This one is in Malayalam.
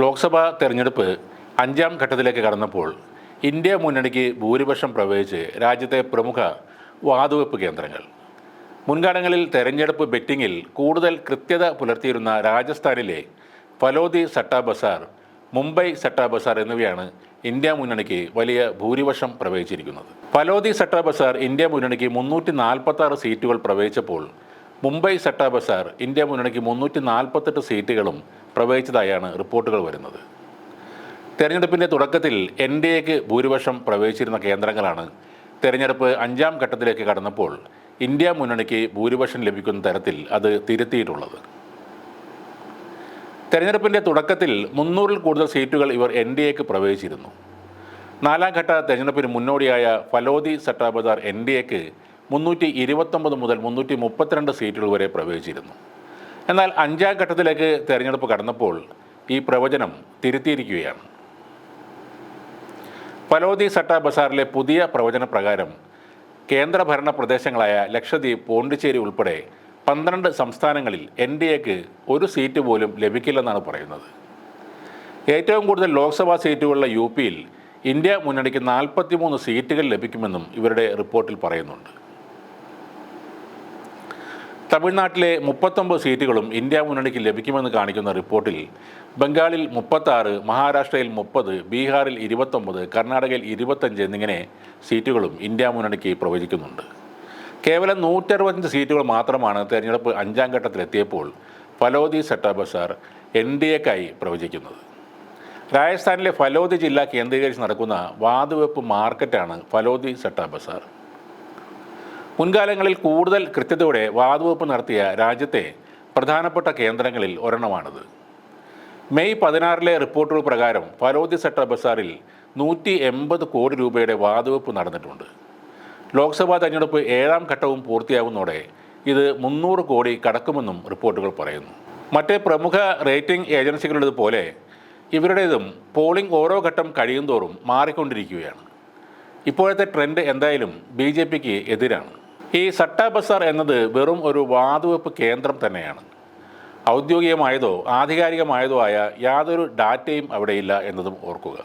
ലോക്സഭാ തെരഞ്ഞെടുപ്പ് അഞ്ചാം ഘട്ടത്തിലേക്ക് കടന്നപ്പോൾ ഇന്ത്യ മുന്നണിക്ക് ഭൂരിപക്ഷം പ്രവേശിച്ച് രാജ്യത്തെ പ്രമുഖ വാതുവെപ്പ് കേന്ദ്രങ്ങൾ. മുൻകാലങ്ങളിൽ തെരഞ്ഞെടുപ്പ് ബെറ്റിങ്ങിൽ കൂടുതൽ കൃത്യത പുലർത്തിയിരുന്ന രാജസ്ഥാനിലെ ഫലോദി സട്ടാ ബസാർ മുംബൈ സട്ടാ ബസാർ എന്നിവയാണ് ഇന്ത്യ മുന്നണിക്ക് വലിയ ഭൂരിപക്ഷം പ്രവേശിച്ചിരിക്കുന്നത് ഫലോദി സട്ടാ ബസാർ ഇന്ത്യ മുന്നണിക്ക് മുന്നൂറ്റി നാൽപ്പത്തി സീറ്റുകൾ പ്രവേശിച്ചപ്പോൾ മുംബൈ സട്ട ബസാർ ഇന്ത്യ മുന്നണിക്ക് മുന്നൂറ്റി നാൽപ്പത്തെട്ട് സീറ്റുകളും പ്രവഹിച്ചതായാണ് റിപ്പോർട്ടുകൾ വരുന്നത്. തെരഞ്ഞെടുപ്പിന്റെ തുടക്കത്തിൽ എൻ ഡി എക്ക് ഭൂരിപക്ഷം പ്രവേശിച്ചിരുന്ന കേന്ദ്രങ്ങളാണ്. തെരഞ്ഞെടുപ്പ് അഞ്ചാം ഘട്ടത്തിലേക്ക് കടന്നപ്പോൾ ഇന്ത്യ മുന്നണിക്ക് ഭൂരിപക്ഷം ലഭിക്കുന്ന തരത്തിൽ അത് തിരുത്തിയിട്ടുള്ളത്. തെരഞ്ഞെടുപ്പിന്റെ തുടക്കത്തിൽ മുന്നൂറിൽ കൂടുതൽ സീറ്റുകൾ ഇവർ എൻ ഡി എക്ക് പ്രവേശിച്ചിരുന്നു നാലാം ഘട്ട തെരഞ്ഞെടുപ്പിന് മുന്നോടിയായ ഫലോദി സട്ടാബദാർ എൻ ഡി എക്ക് മുന്നൂറ്റി ഇരുപത്തൊമ്പത് മുതൽ മുന്നൂറ്റി മുപ്പത്തിരണ്ട് സീറ്റുകൾ വരെ പ്രവേശിച്ചിരുന്നു. എന്നാൽ അഞ്ചാം ഘട്ടത്തിലേക്ക് തെരഞ്ഞെടുപ്പ് കടന്നപ്പോൾ ഈ പ്രവചനം തിരുത്തിയിരിക്കുകയാണ്. പലോതി സട്ട ബസാറിലെ പുതിയ പ്രവചന പ്രകാരം കേന്ദ്രഭരണ പ്രദേശങ്ങളായ ലക്ഷദ്വീപ് പോണ്ടിച്ചേരി ഉൾപ്പെടെ പന്ത്രണ്ട് സംസ്ഥാനങ്ങളിൽ എൻ ഡി എക്ക് ഒരു സീറ്റ് പോലും ലഭിക്കില്ലെന്നാണ് പറയുന്നത്. ഏറ്റവും കൂടുതൽ ലോക്സഭാ സീറ്റുകളുള്ള യു പിയിൽ ഇന്ത്യ മുന്നണിക്ക് നാൽപ്പത്തിമൂന്ന് സീറ്റുകൾ ലഭിക്കുമെന്നും ഇവരുടെ റിപ്പോർട്ടിൽ പറയുന്നുണ്ട്. തമിഴ്നാട്ടിലെ മുപ്പത്തൊമ്പത് സീറ്റുകളും ഇന്ത്യ മുന്നണിക്ക് ലഭിക്കുമെന്ന് കാണിക്കുന്ന റിപ്പോർട്ടിൽ ബംഗാളിൽ മുപ്പത്താറ് മഹാരാഷ്ട്രയിൽ മുപ്പത് ബീഹാറിൽ ഇരുപത്തൊമ്പത് കർണാടകയിൽ ഇരുപത്തഞ്ച് എന്നിങ്ങനെ സീറ്റുകളും ഇന്ത്യ മുന്നണിക്ക് പ്രവചിക്കുന്നുണ്ട്. കേവലം നൂറ്ററുപത്തഞ്ച് സീറ്റുകൾ മാത്രമാണ് തെരഞ്ഞെടുപ്പ് അഞ്ചാം ഘട്ടത്തിലെത്തിയപ്പോൾ ഫലോദി സട്ടാബസാർ എൻ ഡി എക്കായി പ്രവചിക്കുന്നത്. രാജസ്ഥാനിലെ ഫലോദി ജില്ല കേന്ദ്രീകരിച്ച് നടക്കുന്ന വാതുവെപ്പ് മാർക്കറ്റാണ് ഫലോദി സട്ട ബസാർ മുൻകാലങ്ങളിൽ കൂടുതൽ കൃത്യതയോടെ വാതുവെപ്പ് നടത്തിയ രാജ്യത്തെ പ്രധാനപ്പെട്ട കേന്ദ്രങ്ങളിൽ ഒരെണ്ണമാണിത്. മെയ് പതിനാറിലെ റിപ്പോർട്ടുകൾ പ്രകാരം ഫലോദി സട്ട ബസാറിൽ നൂറ്റി എൺപത് കോടി രൂപയുടെ വാതുവെപ്പ് നടന്നിട്ടുണ്ട്. ലോക്സഭാ തെരഞ്ഞെടുപ്പ് ഏഴാം ഘട്ടവും പൂർത്തിയാകുന്നതോടെ ഇത് മുന്നൂറ് കോടി കടക്കുമെന്നും റിപ്പോർട്ടുകൾ പറയുന്നു. മറ്റ് പ്രമുഖ റേറ്റിംഗ് ഏജൻസികളുടേതുപോലെ ഇവരുടേതും പോളിംഗ് ഓരോ ഘട്ടം കഴിയുന്തോറും മാറിക്കൊണ്ടിരിക്കുകയാണ്. ഇപ്പോഴത്തെ ട്രെൻഡ് എന്തായാലും ബി ജെ പിക്ക് എതിരാണ്. ഈ സട്ട ബസാർ എന്നത് വെറും ഒരു വാതുവെപ്പ് കേന്ദ്രം തന്നെയാണ്. ഔദ്യോഗികമായതോ ആധികാരികമായതോ ആയ യാതൊരു ഡാറ്റയും അവിടെയില്ല എന്നതും ഓർക്കുക.